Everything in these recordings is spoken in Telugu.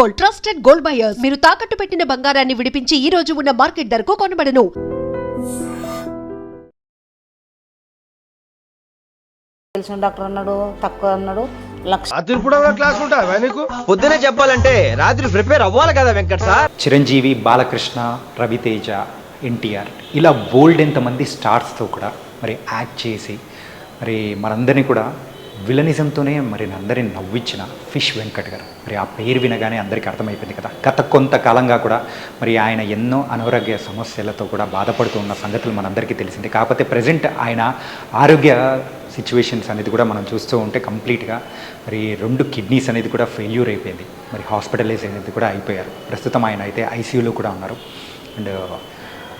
Gold trusted gold buyers. మీరు తాకట్టు పెట్టిన బంగారాన్ని విడిపించి ఈ రోజు ఉన్న మార్కెట్ ధరకు కొనబడను. తెలిసిన డాక్టర్ అన్నాడు తక్కువ అన్నాడు లక్ష. రాత్రి కూడా క్లాస్ ఉంటావా నీకు? పొద్దునే చెప్పాలంటే రాత్రి ప్రిపేర్ అవ్వాలి కదా వెంకట్ సార్. చిరంజీవి బాలకృష్ణ రవితేజ ఎన్టీఆర్ ఇలా బోల్డ్ ఎంతమంది స్టార్స్తో కూడా మరి యాక్ట్ చేసి మరి మనందరినీ కూడా విలనిజంతోనే మరి అందరిని నవ్వించిన ఫిష్ వెంకట్ గారు. మరి ఆ పేరు వినగానే అందరికీ అర్థమైపోయింది కదా. గత కొంతకాలంగా కూడా మరి ఆయన ఎన్నో అనారోగ్య సమస్యలతో కూడా బాధపడుతూ ఉన్న సంగతులు మనందరికీ తెలిసింది. కాకపోతే ప్రజెంట్ ఆయన ఆరోగ్య సిచ్యువేషన్స్ అనేది కూడా మనం చూస్తూ ఉంటే కంప్లీట్గా మరి రెండు కిడ్నీస్ అనేది కూడా ఫెయిల్యూర్ అయిపోయింది. మరి హాస్పిటలైజ్ అనేది కూడా అయిపోయారు. ప్రస్తుతం ఆయన అయితే ఐసీయూలో కూడా ఉన్నారు. అండ్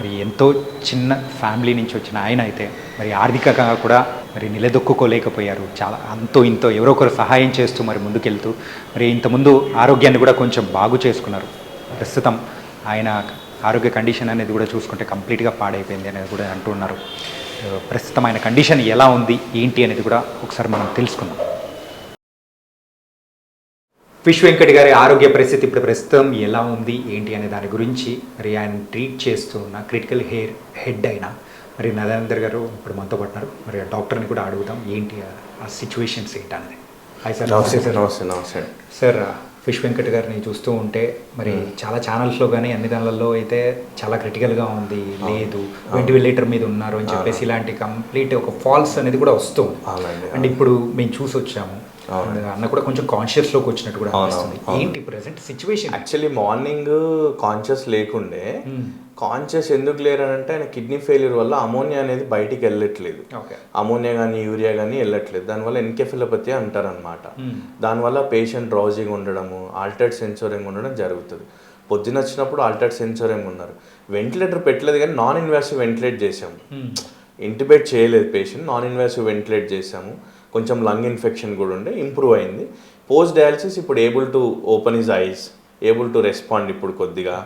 మరి ఎంతో చిన్న ఫ్యామిలీ నుంచి వచ్చిన ఆయన అయితే మరి ఆర్థికంగా కూడా మరి నిలదొక్కుకోలేకపోయారు. చాలా అంతో ఇంతో ఎవరో ఒకరు సహాయం చేస్తూ మరి ముందుకెళ్తూ మరి ఇంతకుముందు ఆరోగ్యాన్ని కూడా కొంచెం బాగు చేసుకున్నారు. ప్రస్తుతం ఆయన ఆరోగ్య కండిషన్ అనేది కూడా చూసుకుంటే కంప్లీట్గా పాడైపోయింది అనేది కూడా అంటున్నారు ప్రస్తుతం ఆయన కండిషన్ ఎలా ఉంది ఏంటి అనేది కూడా ఒకసారి మనం తెలుసుకుందాం. ఫిష్ వెంకట్ గారి ఆరోగ్య పరిస్థితి ఇప్పుడు ప్రస్తుతం ఎలా ఉంది ఏంటి అనే దాని గురించి మరి ఆయన ట్రీట్ చేస్తూ ఉన్న క్రిటికల్ హెయిర్ హెడ్ అయిన మరి నరేందర్ గారు ఇప్పుడు మనతో పట్టినారు మరి ఆ డాక్టర్ని కూడా అడుగుదాం ఏంటి ఆ- సిచ్యువేషన్స్ ఏంటి అనేది. హాయ్ సార్ నమస్తే సార్ నమస్తే నమస్తే. సార్ ఫిష్ వెంకట్ గారిని చూస్తూ ఉంటే మరి చాలా ఛానల్స్లో కానీ అన్ని దానిలలో అయితే చాలా క్రిటికల్గా ఉంది లేదు వెంటిలేటర్ మీద ఉన్నారు అని చెప్పేసి ఇలాంటి కంప్లీట్ ఒక ఫాల్స్ అనేది కూడా వస్తుంది అండ్ ఇప్పుడు మేము చూసి వచ్చాము అన్న కూడా కొంచెం కాన్షియస్లోకి వచ్చినట్టు కూడా అనిపిస్తుంది. ఏంటి present situation actually morning conscious లేకుండే కాన్షియస్ ఎందుకు లేరనంటే ఆయన కిడ్నీ ఫెయిల్యూర్ వల్ల అమోనియా అనేది బయటికి వెళ్ళట్లేదు. అమోనియా కానీ యూరియా కానీ వెళ్ళట్లేదు. దానివల్ల ఎన్కెఫిలోపతి అంటారనమాట దానివల్ల పేషెంట్ డ్రౌజింగ్ ఉండడము ఆల్టర్డ్ సెన్సోరింగ్ ఉండడం జరుగుతుంది. పొద్దున వచ్చినప్పుడు ఆల్టర్డ్ సెన్సోరింగ్ ఉన్నారు. వెంటిలేటర్ పెట్టలేదు కానీ నాన్ ఇన్వాసివ్ వెంటిలేట్ చేసాము ఇంటిబేట్ చేయలేదు పేషెంట్ నాన్ ఇన్వాసివ్ వెంటిలేట్ చేసాము కొంచెం లంగ్ ఇన్ఫెక్షన్ కూడా ఉండే ఇంప్రూవ్ అయింది. పోస్ట్ డయాలసిస్ ఇప్పుడు able to open is eyes able to respond ఇప్పుడు కొద్దిగా.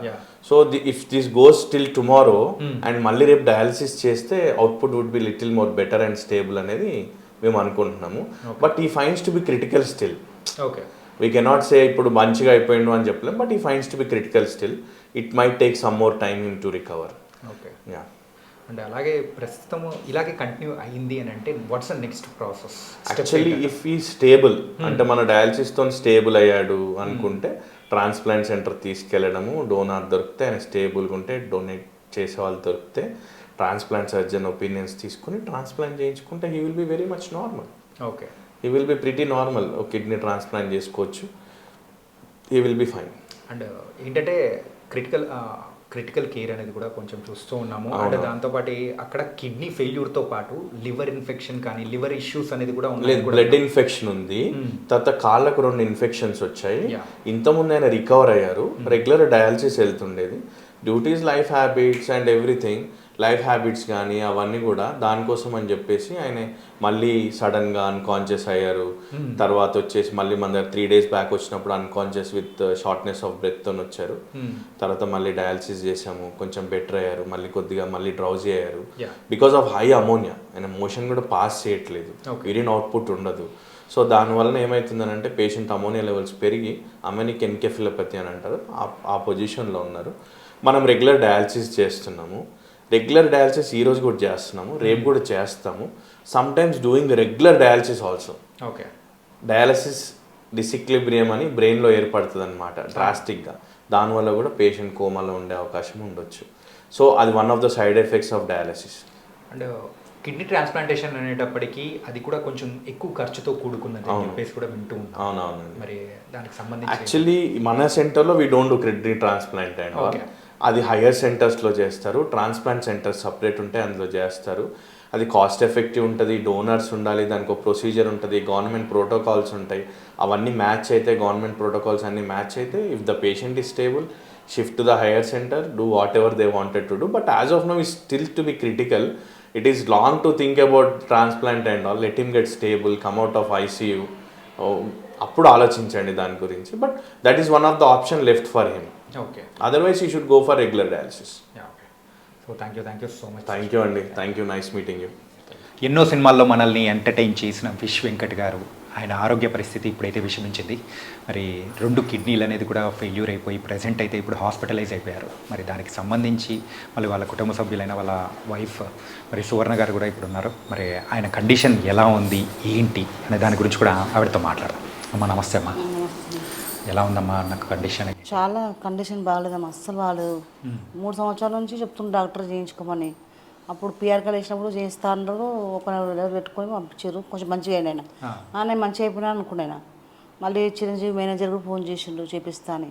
So the if this goes till tomorrow and మళ్ళీ రేపు డయాలసిస్ చేస్తే output would be little more better and stable అనేది మేము అనుకుంటున్నాము. బట్ ఈ fines to be critical still. Okay we cannot say ఇప్పుడు మంచిగా అయిపోయిండు అని చెప్పలేం but he fines to be critical still. It might take some more time in to recover okay yeah and అలాగే ప్రస్తుతం ఇలాగే కంటిన్యూ అయ్యింది అని అంటే what's the next process actually if ఈ స్టేబుల్ అంటే మన డయాలసిస్తో స్టేబుల్ అయ్యాడు అనుకుంటే ట్రాన్స్ప్లాంట్ సెంటర్ తీసుకెళ్ళడము డోనార్ దొరికితే ఆయన స్టేబుల్గా ఉంటే డొనేట్ చేసే వాళ్ళు దొరికితే ట్రాన్స్ప్లాంట్ సర్జన్ ఒపీనియన్స్ తీసుకుని ట్రాన్స్ప్లాంట్ చేయించుకుంటే he will be very much normal okay he will be pretty normal kidney transplant చేసుకోవచ్చు. He will be fine and ఏంటంటే క్రిటికల్ క్రిటికల్ కేర్ అనేది కూడా కొంచెం చూస్తూ ఉన్నాము. అండ్ అవును. దాంతోపాటు అక్కడ కిడ్నీ ఫెయిల్యూర్తో పాటు లివర్ ఇన్ఫెక్షన్ కానీ లివర్ ఇష్యూస్ అనేది కూడా లేదు ఉన్నాయి బ్లడ్ ఇన్ఫెక్షన్ ఉంది. తర్వాత కాళ్ళకు రెండు ఇన్ఫెక్షన్స్ వచ్చాయి. ఇంతకుముందు ఆయన రికవర్ అయ్యారు. Regular dialysis వెళ్తుండేది. Duties life habits and everything. Life habits కానీ అవన్నీ కూడా దానికోసం అని చెప్పేసి ఆయన మళ్ళీ సడన్గా అన్కాన్షియస్ అయ్యారు. తర్వాత వచ్చేసి మళ్ళీ మన దగ్గర త్రీ డేస్ బ్యాక్ వచ్చినప్పుడు అన్కాన్షియస్ విత్ షార్ట్నెస్ ఆఫ్ బ్రెత్తో వచ్చారు. తర్వాత మళ్ళీ డయాలసిస్ చేసాము కొంచెం బెటర్ అయ్యారు. మళ్ళీ కొద్దిగా మళ్ళీ డ్రౌజీ అయ్యారు. బికాస్ ఆఫ్ హై అమోనియా ఆయన మోషన్ కూడా పాస్ చేయట్లేదు. యూరిన్ అవుట్పుట్ ఉండదు. సో దానివల్ల ఏమవుతుందనంటే పేషెంట్ అమోనియా లెవెల్స్ పెరిగి అమెనిక్ ఎన్కెఫిలోపతి అని అంటారు. ఆ- ఆ పొజిషన్లో ఉన్నారు. మనం రెగ్యులర్ డయాలసిస్ చేస్తున్నాము. రెగ్యులర్ డయాలసిస్ ఈ రోజు కూడా చేస్తున్నాము రేపు కూడా చేస్తాము. Some times doing regular dialysis also okay dialysis disequilibrium అని బ్రెయిన్లో ఏర్పడుతుంది అనమాట డ్రాస్టిక్గా దానివల్ల కూడా పేషెంట్ కోమాలో ఉండే అవకాశం ఉండొచ్చు. సో అది one of the side effects of dialysis and kidney transplantation అనేటప్పటికీ అది కూడా కొంచెం ఎక్కువ ఖర్చుతో అవును. చెప్పేసి కూడా వింటూ ఉంటాం అవునవునండి. మరి దానికి సంబంధించి యాక్చువల్లీ మన సెంటర్లో we don't do kidney transplant and. అది హయ్యర్ సెంటర్స్లో చేస్తారు ట్రాన్స్ప్లాంట్ సెంటర్స్ సపరేట్ ఉంటే అందులో చేస్తారు. అది కాస్ట్ ఎఫెక్టివ్ ఉంటుంది డోనర్స్ ఉండాలి దానికి ఒక ప్రొసీజర్ ఉంటుంది గవర్నమెంట్ ప్రోటోకాల్స్ ఉంటాయి. అవన్నీ మ్యాచ్ అయితే గవర్నమెంట్ ప్రోటోకాల్స్ అన్నీ మ్యాచ్ అయితే if the patient is stable shift to the higher center do what they wanted to do but as of no is still to be critical it is long to think about transplant and all let him get stable come out of ICU అప్పుడు ఆలోచించండి దాని గురించి. But that is one of the option left for him okay otherwise you should go for regular dialysis okay so thank you thank you so much thank you అండి thank you nice meeting you ఎన్నో సినిమాల్లో మనల్ని ఎంటర్టైన్ చేసిన ఫిష్ వెంకట్ గారు. ఆయన ఆరోగ్య పరిస్థితి ఇప్పుడైతే విషమించింది. మరి రెండు కిడ్నీలు అనేది కూడా ఫెయిల్యూర్ అయిపోయి ప్రజెంట్ అయితే ఇప్పుడు హాస్పిటలైజ్ అయిపోయారు. మరి దానికి సంబంధించి మళ్ళీ వాళ్ళ కుటుంబ సభ్యులైన వాళ్ళ వైఫ్ మరి సువర్ణ గారు కూడా ఇప్పుడు ఉన్నారు. మరి ఆయన కండిషన్ ఎలా ఉంది ఏంటి అనే దాని గురించి కూడా ఆవిడతో మాట్లాడదాం. అమ్మ నమస్తే అమ్మా. ఎలా ఉందమ్మా నాకు కండిషన్ చాలా కండిషన్ బాగాలేదమ్మా. అస్సలు బాగాలేదు. మూడు సంవత్సరాల నుంచి చెప్తున్న డాక్టర్ చేయించుకోమని. అప్పుడు పిఆర్కల్ వేసినప్పుడు చేయిస్తా అన్నారు. ఒక నెల పెట్టుకొని పంపించారు. కొంచెం మంచిగా అయినా నేను మంచిగా అయిపోయినా అనుకున్నాను మళ్ళీ చిరంజీవి మేనేజర్ కూడా ఫోన్ చేసిండు చేపిస్తా అని.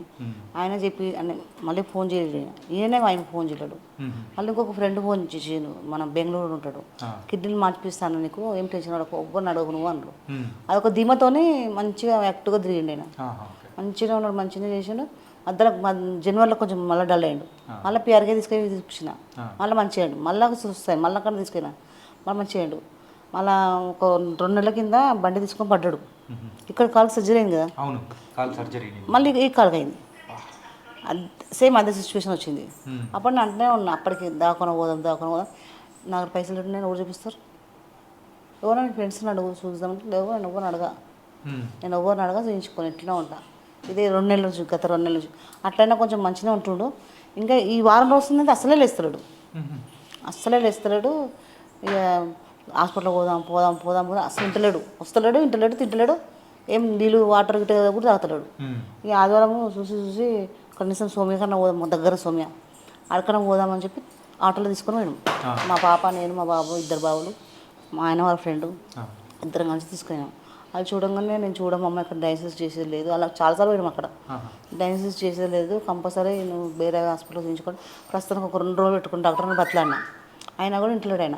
ఆయన చెప్పి అని మళ్ళీ ఫోన్ చేయలేదు ఈయన. ఆయన ఫోన్ చేయలేడు. మళ్ళీ ఇంకొక ఫ్రెండ్ ఫోన్ చేసిండు. మన బెంగళూరు ఉంటాడు. కిడ్నీలు మార్పిస్తాను నీకు ఏం టెన్షన్ పడకు ఒవ్వరిని అడగను అన్నారు అదొక ధీమతోనే మంచిగా యాక్టివ్గా తిరిగిండు ఆయన మంచిగా ఉన్నాడు మంచిగా చేసిండు. అద్దరు జనవరిలో కొంచెం మళ్ళీ డల్ అయ్యిండు. మళ్ళీ పిఆర్కే తీసుకెళ్ళి చూపించిన. మళ్ళీ మంచిగా మళ్ళీ చూస్తాయి మళ్ళీ అక్కడ తీసుకెళ్ళినా. మళ్ళీ మంచిగా అయ్యిండు. మళ్ళీ ఒక రెండు నెలల కింద బండి తీసుకొని పడ్డాడు. ఇక్కడ కాలు సర్జరీ అయింది కదా? మళ్ళీ ఈ కాలుకి అయింది. సేమ్ అదే సిచ్యువేషన్ వచ్చింది. అప్పుడు నేను అంటనే ఉన్నా అప్పటికి దాకొని పోదాం దాకొని పోదాం. నాకు పైసలు నేను ఎవరు చూపిస్తారు? ఎవరైనా ఫ్రెండ్స్ని అడుగు చూద్దామంటే లేవు నేను ఎవరిని అడగా? నేను ఎవరిని అడగా చూపించుకొని ఇట్లా ఉంటా. ఇదే రెండు నెలల నుంచి గత రెండు నెలల నుంచి. అట్లయినా కొంచెం మంచిగా ఉంటుండు. ఇంకా ఈ వారం రోజులైతే అసలే లేస్తాడు అస్సలే లేస్తలేడు. ఇక హాస్పిటల్ పోదాం పోదాం పోదాం పోదాం. అసలు ఇంటలేడు వస్తలేడు ఇంటలేడు తింటలేడు. ఏం నీళ్ళు వాటర్ గిట్ట కూడా తాగుతలేడు. ఇక ఆదివారం చూసి చూసి కనీసం సోమ్య కన్నా పోదాం మా దగ్గర సోమ్య. అక్కడికన్నా పోదామని చెప్పి ఆటోలో తీసుకొని పోయాం మా పాప నేను మా బాబు ఇద్దరు బాబులు. మా ఆయన వాళ్ళ ఫ్రెండ్. ఇద్దరం కలిసి తీసుకున్నాం అది చూడంగానే నేను చూడమమ్మ ఇక్కడ డయాలసిస్ చేసేది లేదు. అలా చాలాసార్లు పోయినాం అక్కడ. డయాలసిస్ చేసేది లేదు కంపల్సరీ నువ్వు వేరే హాస్పిటల్ చూపించుకొని ప్రస్తుతానికి ఒక రెండు రోజులు పెట్టుకుని డాక్టర్ని బతలాడినా అయినా కూడా ఇంట్లో ఆయన.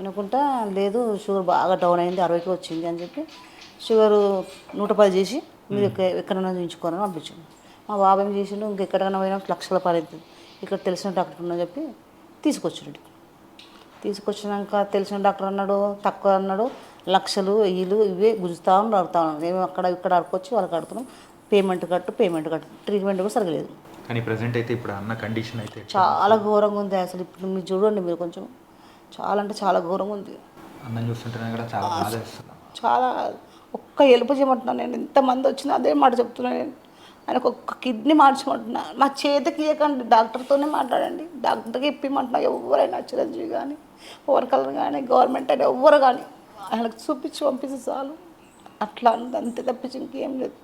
అనుకుంటా లేదు షుగర్ బాగా డౌన్ అయింది అరవైకి వచ్చింది అని చెప్పి షుగర్ నూట పది చేసి మీరు ఎక్క ఎక్కడైనా చూపించుకోరని పంపించాను మా బాబు ఏం చేసిండు ఇంకెక్కడికైనా పోయినా లక్షల పడైంది ఇక్కడ తెలిసిన డాక్టర్ ఉన్నా చెప్పి తీసుకొచ్చిండు. తీసుకొచ్చినాక తెలిసిన డాక్టర్ అన్నాడు తక్కువ అన్నాడు లక్షలు వెయ్యిలు ఇవే గుంజుతా అడుగుతా ఉన్నాడు మేము అక్కడ ఇక్కడ అడుకొచ్చి వాళ్ళకి అడుగుతున్నాం పేమెంట్ కట్టు పేమెంట్ కట్టు. ట్రీట్మెంట్ కూడా సరిగా లేదు కానీ ప్రజెంట్ అయితే ఇప్పుడు అన్న కండిషన్ అయితే చాలా ఘోరంగా ఉంది అసలు. ఇప్పుడు మీరు చూడండి మీరు కొంచెం. చాలా అంటే చాలా ఘోరంగా ఉంది. అన్నం చూస్తుంటేనే కూడా చాలా బాధ చాలా ఒక్క ఎలుపు చేయమంటున్నాను నేను. ఎంతమంది వచ్చినా అదే మాట చెప్తున్నాను నేను. ఆయనకు ఒక్క కిడ్నీ మార్చమంటున్నా. మా చేతికి ఇవ్వకండి డాక్టర్తోనే మాట్లాడండి. డాక్టర్కి ఇప్పిమంటున్నా. ఎవరైనా చిరంజీవి కానీ వర్కర్లు కానీ గవర్నమెంట్ అయినా ఎవ్వరు కానీ ఆయనకు చూపించి పంపిస్తే చాలు. అట్లా అంత అంతే తప్పించి ఇంకేం లేదు.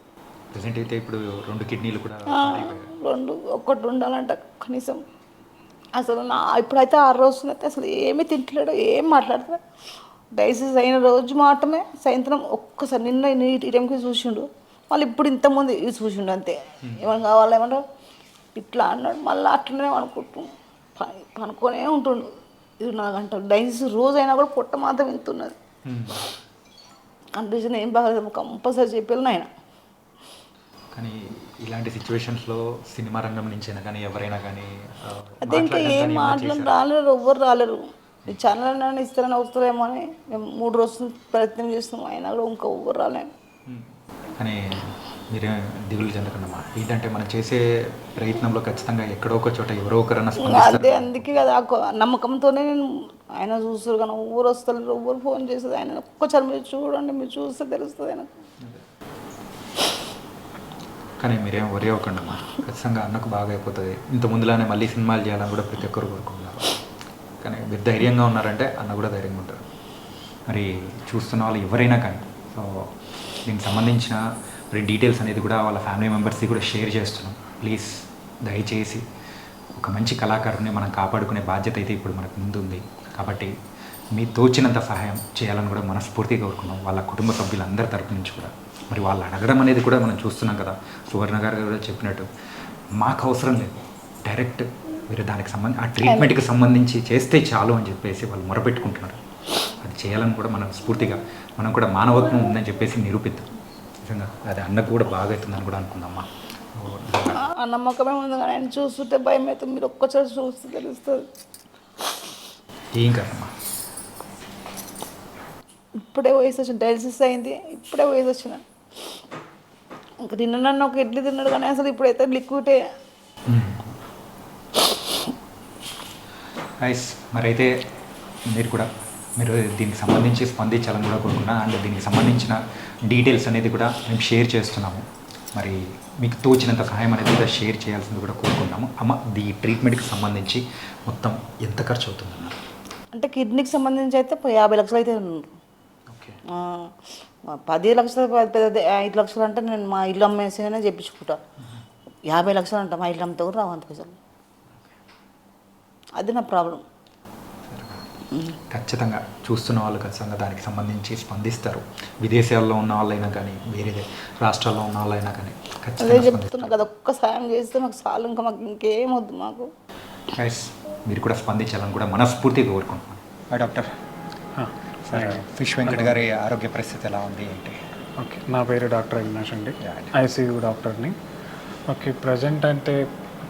ప్రజెంట్ అయితే ఇప్పుడు రెండు కిడ్నీలు కూడా రెండు ఒక్కటి ఉండాలంట కనీసం. అసలు నా ఇప్పుడైతే ఆరు రోజులు అయితే అసలు ఏమీ తింటలేడు ఏం మాట్లాడతాడు డైసిస్ అయిన రోజు మాత్రమే సాయంత్రం ఒక్కసారి నిన్న ఈ టైంకి చూసిండు. మళ్ళీ ఇప్పుడు ఇంతకుముందు ఇది చూసిండు అంతే. ఏమైనా కావాలి ఏమంటారు ఇట్లా అన్నాడు. మళ్ళీ అట్లనే అనుకుంటు పని పనుకొనే ఉంటుండు. ఇది నా గంటలు. డైసిస్ రోజు అయినా కూడా పొట్ట మాత్రం వెళ్తున్నది కండిషన్ ఏం బాగాలేదు కంపల్సరీ చెప్పాను ఆయన కానీ ఇలాంటి సిచ్యువేషన్స్లో సినిమా రంగం నుంచైనా కానీ ఎవరైనా కానీ అదే ఇంకా ఏం మాటలు? రాలేరు ఎవ్వరు రాలేరు ఈ ఛానల్ నన్ను ఇస్తారని వస్తారేమో అని మేము మూడు రోజులు ప్రయత్నం చేస్తున్నాం అయినా కూడా ఇంకా ఎవ్వరు ఉమ్. కానీ మీరే దిగులు చెందకండమ్మా ఏంటంటే మనం చేసే ప్రయత్నంలో ఖచ్చితంగా ఎక్కడో ఒక చోట ఎవరో ఒకరన్నా ఇంకా స్పందిస్తారు. అదే అందుకే కదా ఆ కొ- నమ్మకంతోనే నేను ఆయన చూస్తారు కానీ ఊరు వస్తారు ఎవ్వరు ఫోన్ చేస్తుంది ఆయన ఒక్కసారి మీరు చూడండి మీరు చూస్తే తెలుస్తుంది ఆయనకు. కానీ మీరేం వరి అవ్వకండమ్మా ఖచ్చితంగా అన్నకు బాగా అయిపోతుంది. ఇంత ముందులానే మళ్ళీ సినిమాలు చేయాలని కూడా ప్రతి ఒక్కరు కోరుకుంటున్నారు. కానీ మీరు ధైర్యంగా ఉన్నారంటే అన్న కూడా ధైర్యంగా ఉంటారు. మరి చూస్తున్న వాళ్ళు ఎవరైనా కానీ సో దీనికి సంబంధించిన మరి డీటెయిల్స్ అనేది కూడా వాళ్ళ ఫ్యామిలీ మెంబర్స్కి కూడా షేర్ చేస్తున్నాం. ప్లీజ్ దయచేసి ఒక మంచి కళాకారుని మనం కాపాడుకునే బాధ్యత అయితే ఇప్పుడు మనకు ముందుంది. కాబట్టి మీ తోచినంత సహాయం చేయాలని కూడా మనస్ఫూర్తిగా కోరుకున్నాం వాళ్ళ కుటుంబ సభ్యులందరి తరపు నుంచి కూడా. మరి వాళ్ళు అడగడం అనేది కూడా మనం చూస్తున్నాం కదా. సువర్ణ గారు కూడా చెప్పినట్టు మాకు అవసరం లేదు. డైరెక్ట్ మీరు దానికి సంబంధించి ఆ ట్రీట్మెంట్కి సంబంధించి చేస్తే చాలు అని చెప్పేసి వాళ్ళు మొరపెట్టుకుంటున్నారు. అది చేయాలని కూడా మనం స్ఫూర్తిగా మనం కూడా మానవత్వం ఉందని చెప్పేసి నిరూపిద్దాం. నిజంగా. అది అన్నకు కూడా బాగా అవుతుందని కూడా అనుకుందామా? ఓ, నిజంగా. ఆ నమ్మకమే ఉంది కానీ ఆయన చూస్తుంటే భయం అవుతుంది. మీరు ఒక్కసారి చూస్తే తెలుస్తుంది. ఏం కదమ్మా ఇప్పుడే వయసు వచ్చిన డయాలసిస్ అయింది. ఇప్పుడే వయసు వచ్చిన. ఇంకా నిన్న నన్ను ఒక ఇడ్లీ తిన్నాడు కానీ అసలు ఇప్పుడైతే లిక్విడే. ఐస్ మరైతే మీరు కూడా మీరు దీనికి సంబంధించి స్పందించాలని కూడా కోరుకున్నా అండ్ దీనికి సంబంధించిన డీటెయిల్స్ అనేది కూడా మేము షేర్ చేస్తున్నాము. మరి మీకు తోచినంత సహాయం అనేది కూడా షేర్ చేయాల్సింది కూడా కోరుకున్నాము అమ్మ ఈ ట్రీట్మెంట్కి సంబంధించి మొత్తం ఎంత ఖర్చు అవుతుందన్న అంటే కిడ్నీకి సంబంధించి అయితే యాభై లక్షలు అయితే పది లక్షలు ఐదు లక్షలు అంటే నేను మా ఇల్లు అమ్మేసినే చెప్పించుకుంటా. యాభై లక్షలు అంట మా ఇల్లు అమ్మితే కూడా రావు అంత పైసలు. అది నా ప్రాబ్లం. ఖచ్చితంగా చూస్తున్న వాళ్ళు ఖచ్చితంగా దానికి సంబంధించి స్పందిస్తారు. విదేశాల్లో ఉన్న వాళ్ళైనా కానీ వేరే రాష్ట్రాల్లో ఉన్న వాళ్ళైనా కానీ అదే ఖచ్చితంగా చెప్తున్నా కదా ఒక్క సాయం చేస్తే మాకు చాలు ఇంకా మాకు ఇంకేం వద్దు మాకు. గైస్ మీరు కూడా స్పందించాలని కూడా మనస్ఫూర్తిగా కోరుకుంటున్నాను డాక్టర్. సరే. ఫిష్ వెంకట్ గారి ఆరోగ్య పరిస్థితి ఎలా ఉంది ఏంటి? ఓకే నా పేరు డాక్టర్ అవినాష్ అండి. ఐసీయూ డాక్టర్ని. ఓకే ప్రజెంట్ అంటే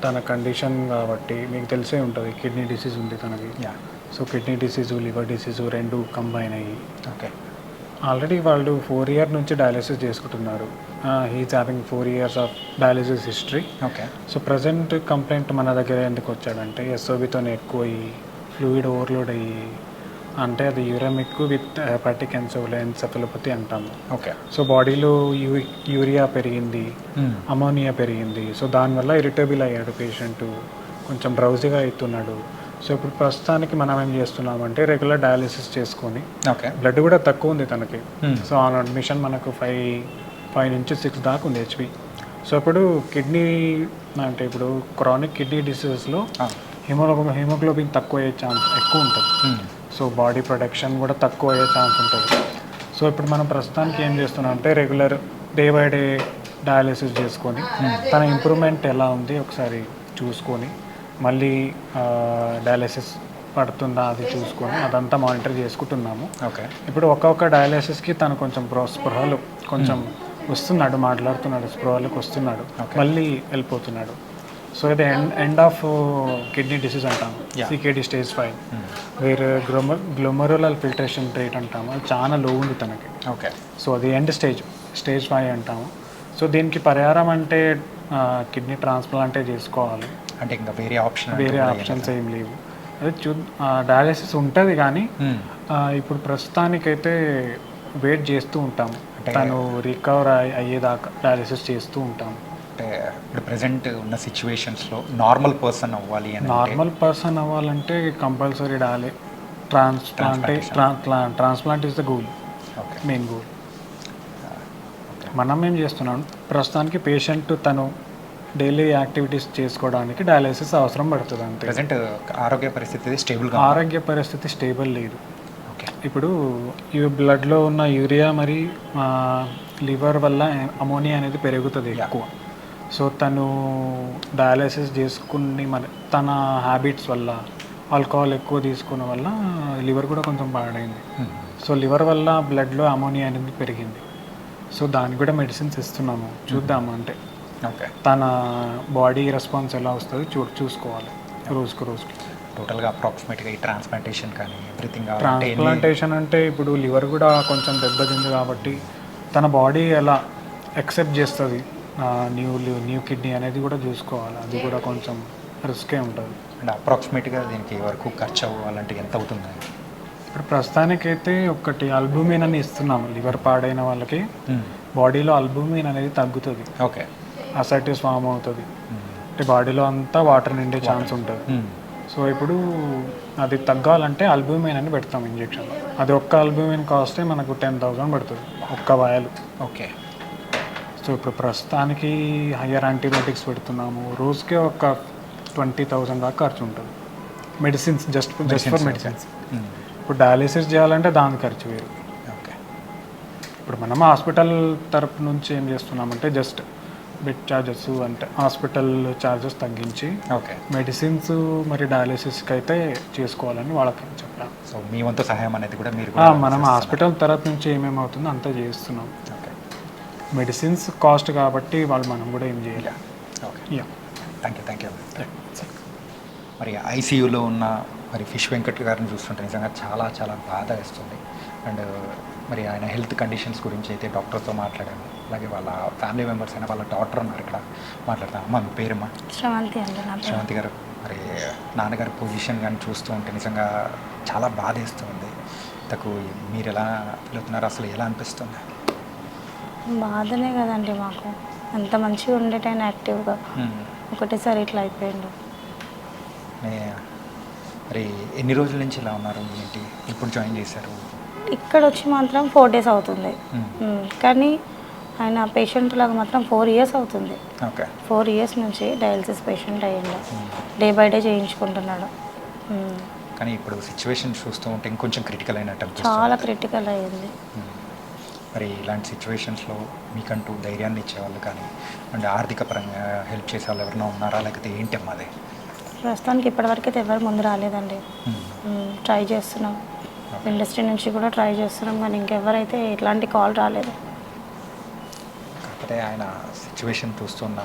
తన కండిషన్ కాబట్టి మీకు తెలిసే ఉంటుంది కిడ్నీ డిసీజ్ ఉంది తనకి. Yeah. So kidney disease liver disease రెండు కంబైన్ అయ్యి. ఓకే. ఆల్రెడీ వాళ్ళు ఫోర్ ఇయర్ నుంచి డయాలిసిస్ చేసుకుంటున్నారు. He's having four years of dialysis history. Okay. So present complaint మన దగ్గర ఎందుకు వచ్చాడంటే ఎస్ఓబితో ఎక్కువ అయ్యి ఫ్లూయిడ్ ఓవర్లోడ్ అయ్యి అంటే అది యూరమిక్ విత్ హెపాటిక్ ఎన్సెఫలోపతి అంటాము ఓకే. సో బాడీలో యూ యూరియా పెరిగింది అమోనియా పెరిగింది. సో దానివల్ల ఇరిటబుల్ అయ్యాడు పేషెంట్. కొంచెం డ్రౌజీగా అవుతున్నాడు. సో ఇప్పుడు ప్రస్తుతానికి మనం ఏం చేస్తున్నామంటే రెగ్యులర్ డయాలిసిస్ చేసుకొని ఓకే బ్లడ్ కూడా తక్కువ ఉంది తనకి. Hmm. సో ఆన్ అడ్మిషన్ మనకు ఫైవ్ ఫైవ్ నుంచి సిక్స్ దాకా ఉంది హెచ్పి సో ఇప్పుడు కిడ్నీ అంటే ఇప్పుడు క్రానిక్ కిడ్నీ డిసీజెస్లో హిమోగ్లోబిన్ హిమోగ్లోబిన్ తక్కువ అయ్యే ఛాన్స్ ఎక్కువ ఉంటుంది. సో బాడీ ప్రొడక్షన్ కూడా తక్కువ అయ్యే ఛాన్స్ ఉంటుంది. సో ఇప్పుడు మనం ప్రస్తుతానికి ఏం చేస్తున్నాం అంటే regular day by day dialysis చేసుకొని తన ఇంప్రూవ్మెంట్ ఎలా ఉంది ఒకసారి చూసుకొని మళ్ళీ డయాలిసిస్ పడుతుందా అది చూసుకొని అదంతా మానిటర్ చేసుకుంటున్నాము. ఓకే. ఇప్పుడు ఒక్కొక్క డయాలిసిస్కి తను కొంచెం ప్రో స్పృహలు కొంచెం వస్తున్నాడు మాట్లాడుతున్నాడు స్పృహలకు వస్తున్నాడు మళ్ళీ వెళ్ళిపోతున్నాడు. సో ఇది end end of kidney disease అంటాము సికేడి స్టేజ్ ఫైవ్ వేరే గ్లోమ గ్లోమరులల్ ఫిల్టరేషన్ రేట్ అంటాము అది చాలా లో ఉంది తనకి. ఓకే సో అది ఎండ్ స్టేజ్ స్టేజ్ ఫైవ్ అంటాము. సో దీనికి పరిహారం అంటే కిడ్నీ ట్రాన్స్ప్లాంటే చేసుకోవాలి. అంటే ఇంకా వేరే ఆప్షన్ వేరే ఆప్షన్స్ ఏం లేవు. అదే చూ డయాలిసిస్ ఉంటుంది కానీ ఆ, ఇప్పుడు ప్రస్తుతానికైతే వెయిట్ చేస్తూ ఉంటాం. తను రికవర్ అయ్యేదాకా డయాలిసిస్ చేస్తూ ఉంటాం. అంటే ఇప్పుడు ప్రజెంట్ ఉన్న సిచ్యువేషన్స్లో నార్మల్ పర్సన్ అవ్వాలి అని నార్మల్ పర్సన్ అవ్వాలంటే కంపల్సరీ డాలి ట్రాన్స్ప్లాంటే transplant is the goal okay main goal మనం ఏం చేస్తున్నాం? ప్రస్తుతానికి పేషెంట్ తను డైలీ యాక్టివిటీస్ చేసుకోవడానికి డయాలిసిస్ అవసరం పడుతుంది అంతే. ప్రజెంట్ ఆరోగ్య పరిస్థితి స్టేబుల్గా ఆరోగ్య పరిస్థితి స్టేబుల్ లేదు. ఓకే ఇప్పుడు ఈ బ్లడ్లో ఉన్న యూరియా మరి లివర్ వల్ల అమోనియా అనేది పెరుగుతుంది ఎక్కువ. సో తను డయాలసిస్ చేసుకుని మరి తన హ్యాబిట్స్ వల్ల ఆల్కహాల్ ఎక్కువ తీసుకున్న వల్ల లివర్ కూడా కొంచెం పాడైంది. సో లివర్ వల్ల బ్లడ్లో అమోనియా అనేది పెరిగింది. సో దానికి కూడా మెడిసిన్స్ ఇస్తున్నాము. చూద్దాము అంటే ఓకే తన బాడీ రెస్పాన్స్ ఎలా వస్తుంది చూ చూసుకోవాలి. రోజుకు రోజుకి. టోటల్గా అప్రాక్సిమేట్గా ఈ ట్రాన్స్ప్లాంటేషన్ కానీ ఎవ్రీథింగ్ ట్రాన్స్ప్లాంటేషన్ అంటే ఇప్పుడు లివర్ కూడా కొంచెం దెబ్బతింది కాబట్టి తన బాడీ ఎలా యాక్సెప్ట్ చేస్తుంది న్యూ న్యూ కిడ్నీ అనేది కూడా చూసుకోవాలి. అది కూడా కొంచెం రిస్కే ఉంటుంది. అండ్ అప్రాక్సిమేట్గా దీనికి వరకు ఖర్చు అవ్వాలంటే ఎంత అవుతుంది ఇప్పుడు ప్రస్తుతానికైతే ఒకటి అల్బుమిన్ అని ఇస్తున్నాము లివర్ పాడైన వాళ్ళకి. బాడీలో అల్బుమిన్ అనేది తగ్గుతుంది. ఓకే. అసైటిస్ ఫామ్ అవుతుంది. అంటే బాడీలో అంతా వాటర్ నిండే ఛాన్స్ ఉంటుంది. సో ఇప్పుడు అది తగ్గాలంటే అల్బుమిన్ అని పెడతాం ఇంజెక్షన్ అది ఒక్క అల్బుమిన్ కాస్టే మనకు టెన్ థౌసండ్ పడుతుంది ఒక్క వాయలు ఓకే. సో ఇప్పుడు ప్రస్తుతానికి హయ్యర్ యాంటీబయాటిక్స్ పెడుతున్నాము. రోజుకే ఒక ట్వంటీ థౌసండ్ దాకా ఖర్చు ఉంటుంది. Medicines just just for medicines ఇప్పుడు డయాలిసిస్ చేయాలంటే దాని ఖర్చు వేరు. ఓకే ఇప్పుడు మనం హాస్పిటల్ తరపు నుంచి ఏం చేస్తున్నామంటే జస్ట్ బెడ్ ఛార్జెస్ అంటే హాస్పిటల్ ఛార్జెస్ తగ్గించి ఓకే మెడిసిన్స్ మరి డయాలిసిస్కి అయితే చేసుకోవాలని వాళ్ళకి చెప్పాను సో మీ వంతు సహాయం అనేది కూడా మీరు కూడా మనం హాస్పిటల్ తరపు నుంచి ఏమేమి అవుతుందో అంతా చేస్తున్నాం. ఓకే మెడిసిన్స్ కాస్ట్ కాబట్టి వాళ్ళు మనం కూడా ఏం చేయాలి. Okay yeah thank you thank you మరి ఐసీయూలో ఉన్న మరి ఫిష్ వెంకట్ గారిని చూస్తుంటే నిజంగా చాలా చాలా బాధ వేస్తుంది. అండ్ మరి ఆయన హెల్త్ కండిషన్స్ గురించి అయితే డాక్టర్తో మాట్లాడాను. అలాగే వాళ్ళ ఫ్యామిలీ మెంబర్స్ అయినా వాళ్ళ డాక్టర్ ఉన్నారు ఇక్కడ మాట్లాడతాను. అమ్మ మీ పేరమ్మా? శ్రవంతి అండి శ్రవంతి గారు మరి నాన్నగారి పొజిషన్ కానీ చూస్తూ ఉంటే నిజంగా చాలా బాధేస్తుంది. ఇంతకు మీరు ఎలా ఫీల్ అవుతున్నారు? అసలు ఎలా అనిపిస్తుంది? బాధనే కదండి మాకు. అంత మంచిగా ఉండేటైనా యాక్టివ్గా. ఒకటేసారి ఇట్లా అయిపోయిండు మరి ఎన్ని రోజుల నుంచి ఇలా ఉన్నారు? ఏంటి? ఇప్పుడు జాయిన్ చేశారు? ఇక్కడ వచ్చి మాత్రం ఫోర్ డేస్ అవుతుంది. కానీ ఆయన పేషెంట్ లాగా మాత్రం ఫోర్ ఇయర్స్ అవుతుంది. ఓకే. ఫోర్ ఇయర్స్ నుంచి డయాలసిస్ పేషెంట్ అయ్యిండు. డే బై డే చేయించుకుంటున్నాడు. కానీ ఇప్పుడు సిచ్యువేషన్ చూస్తూ ఉంటే ఇంకొంచెం క్రిటికల్ అయినట్టు చాలా క్రిటికల్ అయ్యింది. మరి ఇలాంటి సిచ్యువేషన్స్లో మీకంటూ ధైర్యాన్ని ఇచ్చేవాళ్ళు కానీ అండ్ ఆర్థిక పరంగా హెల్ప్ చేసే వాళ్ళు ఎవరైనా ఉన్నారా? లేకపోతే ఏంటి అమ్మా అది? ప్రస్తుతానికి ఇప్పటివరకు అయితే ఎవరు ముందు రాలేదండి. ట్రై చేస్తున్నాం. ఇండస్ట్రీ నుంచి కూడా ట్రై చేస్తున్నాం కానీ ఇంకెవరైతే ఇట్లాంటి కాల్ రాలేదు. కాకపోతే ఆయన సిచ్యువేషన్ చూస్తున్న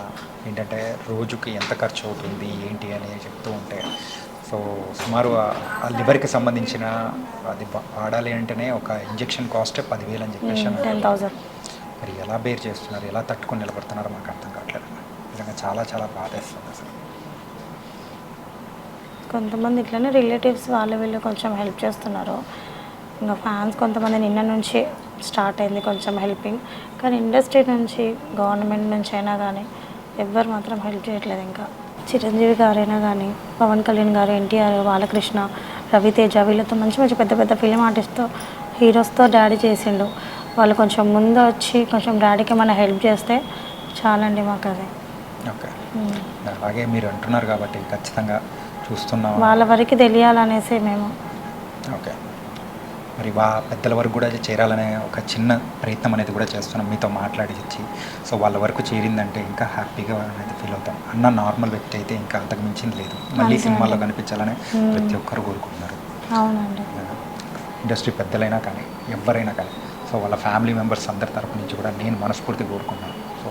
ఏంటంటే రోజుకి ఎంత ఖర్చు అవుతుంది ఏంటి అని చెప్తూ ఉంటే సో సుమారు ఆ- లివర్కి సంబంధించిన అది వాడాలి అంటేనే ఒక ఇంజెక్షన్ కాస్ట్ పదివేలు అని చెప్పేసి మరి ఎలా బేర్ చేస్తున్నారు ఎలా తట్టుకొని నిలబడుతున్నారో మాకు అర్థం కావట్లేదు. నిజంగా చాలా చాలా బాధేస్తుంది అసలు. కొంతమంది ఇట్లనే రిలేటివ్స్ వాళ్ళు వీళ్ళు కొంచెం హెల్ప్ చేస్తున్నారు. ఇంకా ఫ్యాన్స్ కొంతమంది నిన్న నుంచి స్టార్ట్ అయింది కొంచెం హెల్పింగ్ కానీ ఇండస్ట్రీ నుంచి గవర్నమెంట్ నుంచి అయినా కానీ ఎవ్వరు మాత్రం హెల్ప్ చేయట్లేదు ఇంకా. చిరంజీవి గారైనా కానీ పవన్ కళ్యాణ్ గారు ఎన్టీఆర్ బాలకృష్ణ రవితేజ వీళ్ళతో మంచి మంచి పెద్ద పెద్ద ఫిలిం ఆర్టిస్ట్తో హీరోస్తో డాడీ చేసిండు. వాళ్ళు కొంచెం ముందు వచ్చి కొంచెం డాడీకి మన హెల్ప్ చేస్తే చాలండి మాకు అది ఓకే. అలాగే మీరు అంటున్నారు కాబట్టి ఖచ్చితంగా చూస్తున్నాం వాళ్ళ వరకు తెలియాలనేసి మేము. ఓకే. మరి వా పెద్దల వరకు కూడా చేరాలనే ఒక చిన్న ప్రయత్నం అనేది కూడా చేస్తున్నాం. మీతో మాట్లాడి ఇచ్చి సో వాళ్ళ వరకు చేరిందంటే ఇంకా హ్యాపీగా అనేది ఫీల్ అవుతాం. అన్న నార్మల్ వ్యక్తి అయితే ఇంకా అంతకు మించింది లేదు. మళ్ళీ సినిమాల్లో. కనిపించాలని. ప్రతి ఒక్కరు కోరుకుంటున్నారు. అవునండి. ఇండస్ట్రీ పెద్దలైనా కానీ ఎవరైనా కానీ సో వాళ్ళ ఫ్యామిలీ మెంబర్స్ అందరి తరపు నుంచి కూడా నేను మనస్ఫూర్తి కోరుకున్నాను సో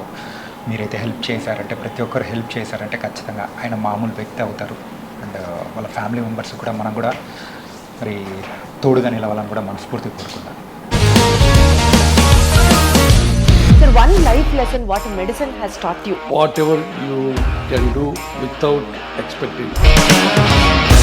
మీరైతే హెల్ప్ చేశారంటే ప్రతి ఒక్కరు హెల్ప్ చేశారంటే ఖచ్చితంగా ఆయన మామూలు వ్యక్తి అవుతారు. అండ్ వాళ్ళ ఫ్యామిలీ మెంబర్స్ కూడా మనం కూడా మరి తోడుగా నిలవాలని కూడా మనస్ఫూర్తి కోరుకున్నాను Sir, one life lesson what medicine has taught you. whatever you can do without expecting.